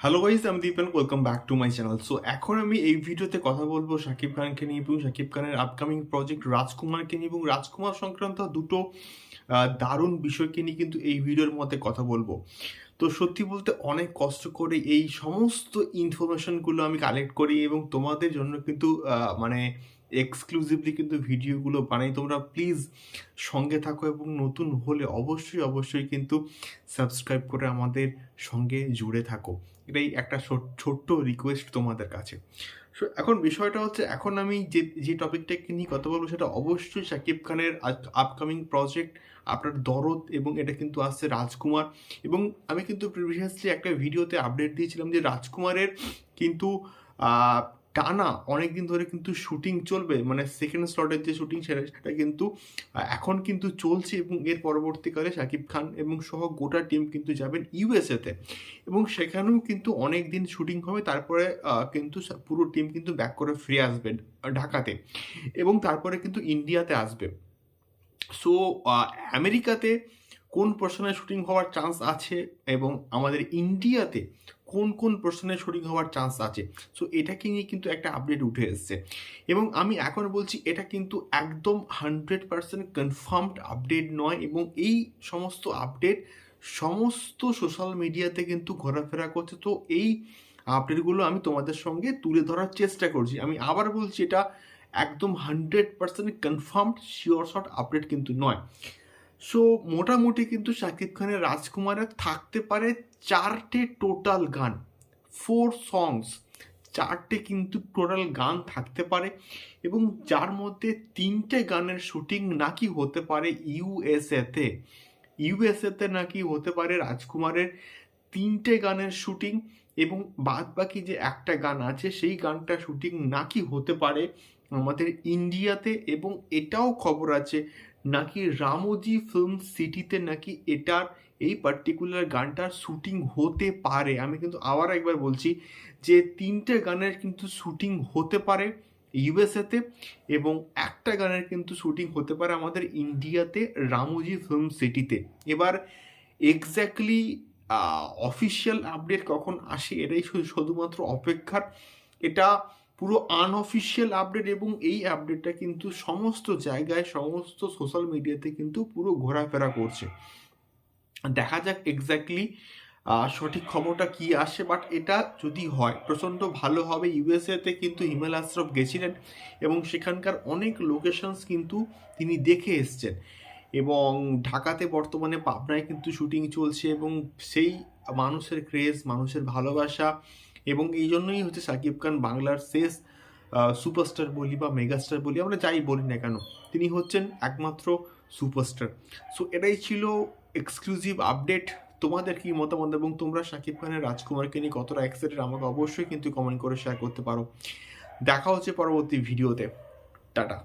Hello guys আমি Dipen welcome back to my channel so এখন আমি এই ভিডিওতে কথা বলব শাকিব খানকে নিয়ে এবং শাকিব খানের আপকামিং প্রজেক্ট রাজকুমারকে নিয়ে এবং রাজকুমার সংক্রান্ত দুটো দারুণ বিষয়কে নিয়ে কিন্তু এই ভিডিওর মধ্যে কথা বলব। তো সত্যি বলতে অনেক কষ্ট করে এই সমস্ত ইনফরমেশনগুলো আমি কালেক্ট করি এবং তোমাদের জন্য কিন্তু মানে এক্সক্লুসিভলি কিন্তু ভিডিওগুলো বানাই। তোমরা প্লিজ সঙ্গে থাকো এবং নতুন হলে অবশ্যই অবশ্যই কিন্তু সাবস্ক্রাইব করে আমাদের সঙ্গে জুড়ে থাকো। এটাই একটা ছোট্ট রিকোয়েস্ট তোমাদের কাছে। সো এখন বিষয়টা হচ্ছে, এখন আমি যে যে টপিকটাকে নিয়ে কথা বলব সেটা অবশ্যই শাকিব খানের আপকামিং প্রজেক্ট আপনার দরদ এবং এটা কিন্তু আসছে রাজকুমার। এবং আমি কিন্তু প্রিভিয়াসলি একটা ভিডিওতে আপডেট দিয়েছিলাম যে রাজকুমারের কিন্তু টানা অনেক দিন ধরে কিন্তু শুটিং চলবে মানে সেকেন্ড স্লটের যে শুটিং সেটা সেটা কিন্তু এখন কিন্তু চলছে এবং এর পরবর্তীকালে শাকিব খান এবং সহ গোটা টিম কিন্তু যাবেন ইউএসএতে এবং সেখানেও কিন্তু অনেক দিন শুটিং হবে, তারপরে কিন্তু পুরো টিম কিন্তু ব্যাক করে ফিরে আসবে ঢাকাতে। এবং তারপরে কিন্তু ইন্ডিয়াতে আসবে। সো আমেরিকাতে কোন পোর্শনে শুটিং হওয়ার চান্স আছে এবং আমাদের ইন্ডিয়াতে কোন কোন পোর্শনে শুটিং হওয়ার চান্স আছে। সো এটাকে নিয়ে কিন্তু একটা আপডেট উঠে এসছে। এবং আমি এখন বলছি, এটা কিন্তু একদম হান্ড্রেড পার্সেন্ট কনফার্মড আপডেট নয় এবং এই সমস্ত আপডেট সমস্ত সোশ্যাল মিডিয়াতে কিন্তু ঘোরাফেরা করছে। তো এই আপডেটগুলো আমি তোমাদের সঙ্গে তুলে ধরার চেষ্টা করছি। আমি আবার বলছি, এটা একদম hundred percent confirmed sure shot update কিন্তু নয়। সো মোটামুটি কিন্তু শাকিব খানের রাজকুমারের থাকতে পারে চারটে টোটাল গান ফোর সংস চারটে কিন্তু টোটাল গান থাকতে পারে এবং যার মধ্যে তিনটে গানের শুটিং নাকি হতে পারে ইউএসএতে ইউএসএতে নাকি হতে পারে রাজকুমারের তিনটে গানের শুটিং এবং বাদ বাকি যে একটা গান আছে, সেই গানটা শুটিং নাকি হতে পারে আমাদের ইন্ডিয়াতে এবং এটাও খবর আছে নাকি রামোজি ফিল্ম সিটিতে নাকি এটার এই পার্টিকুলার গানটার শ্যুটিং হতে পারে? আমি কিন্তু আবার একবার বলছি যে তিনটে গানের কিন্তু শ্যুটিং হতে পারে ইউএসএতে এবং একটা গানের কিন্তু শ্যুটিং হতে পারে আমাদের ইন্ডিয়াতে রামোজি ফিল্ম সিটিতে এবার এক্স্যাক্টলি অফিসিয়াল আপডেট কখন আসে এটাই শুধু- শুধুমাত্র অপেক্ষার। এটা পুরো আনঅফিসিয়াল আপডেট এবং এই আপডেটটা কিন্তু সমস্ত জায়গায়, সমস্ত সোশ্যাল মিডিয়াতে কিন্তু পুরো ঘোরাফেরা করছে। দেখা যাক এক্স্যাক্টলি সঠিক খবরটা কি আসে বাট এটা যদি হয়, প্রচণ্ড ভালো হবে। ইউএসএতে কিন্তু হিমেল আশ্রফ গেছিলেন এবং সেখানকার অনেক লোকেশনস কিন্তু তিনি দেখে এসছেন। এবং ঢাকাতে বর্তমানে পাবনায় কিন্তু শুটিং চলছে এবং সেই মানুষের ক্রেজ মানুষের ভালোবাসা এবং এই জন্যই হচ্ছে সাকিব খান বাংলার শেষ সুপারস্টার বলি বা মেগাস্টার বলি, আমরা যাই বলি না কেন, তিনি হচ্ছেন একমাত্র সুপারস্টার সো এটাই ছিল এক্সক্লুসিভ আপডেট তোমাদের কি মতামত এবং তোমরা শাকিব খানের, রাজকুমারকে নিয়ে কতটা এক্সাইটেড আমাকে অবশ্যই কিন্তু কমেন্ট করে শেয়ার করতে পারো। দেখা হচ্ছে পরবর্তী ভিডিওতে টাটা।